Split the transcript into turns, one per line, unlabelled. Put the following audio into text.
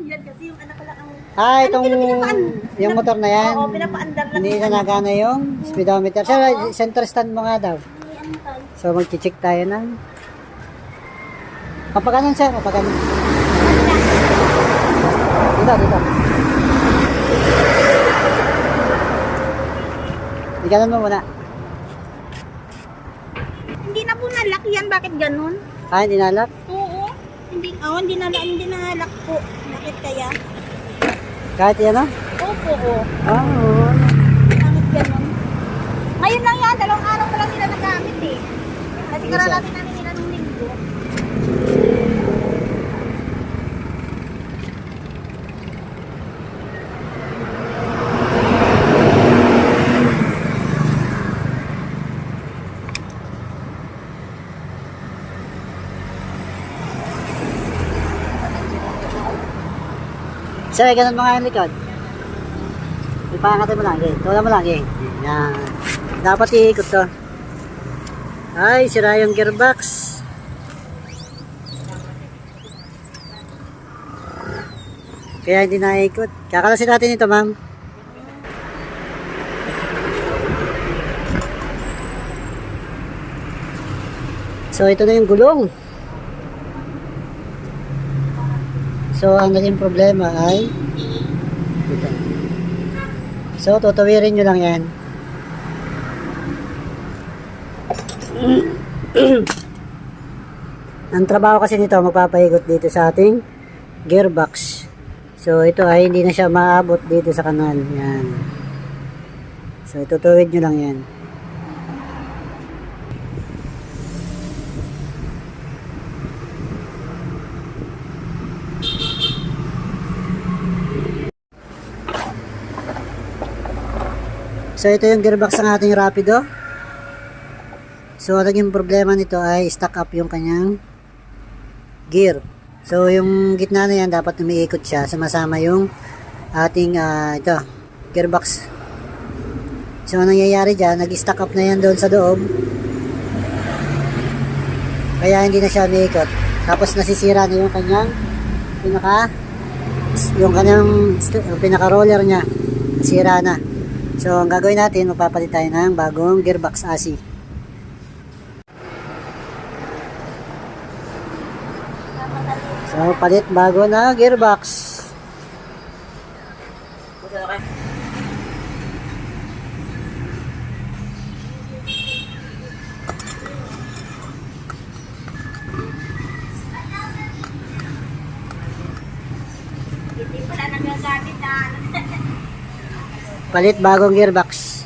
yan kasi yung anak ko lang ang...
Ah, itong
Ano,
yung motor na yan.
Oo, pinapaandar lang.
Hindi na nagana yung speedometer. Sir, center stand mo nga daw.
Ano.
So, mag-check tayo ng... Kapaganan sir, kapaganan. Dito, dito. Ikanan mo muna.
Hindi na po nalak yan. Bakit ganun?
Ah, hindi nalak?
Oo. Hindi, oh, hindi na, hindi na nalak po. Bakit kaya?
Kahit yan ah?
Opo, oo.
Ah, oo.
Bakit ganun? Ngayon lang yan. Dalawang araw pa lang nila nagamit eh. Kasi
Yes,
kararating
Sir, ganun mo nga yung likod. Ipangatin mo lang, eh. Tula mo lang, eh. Yan. Dapat iikot to. Ay, sira yung gearbox. Kaya hindi naikot. Kakalasin natin ito, ma'am. So, ito na yung gulong. So, ang naging problema ay. So, tutuwirin nyo lang yan. ang trabaho kasi nito, magpapaikot dito sa ating gearbox. So, ito ay hindi na siya maabot dito sa kanal. Yan. So, itutuwid nyo lang yan. So ito yung gearbox ng ating Rapido. So naging problema nito ay stuck up yung kanyang gear. So yung gitna na yan dapat umiikot siya sumasama yung ating ah, ito gearbox. So ang nangyayari dyan, nag-stuck up na yan doon sa loob. Kaya hindi na siya umiikot. Tapos nasisira na yung kanyang pinaka yung kanyang pinaka roller niya. Nasira na. So, ang gagawin natin, magpapalit tayo ng bagong gearbox AC. So, palit bago na gearbox.
Hindi pala nagagamit na.
Palit bagong gearbox.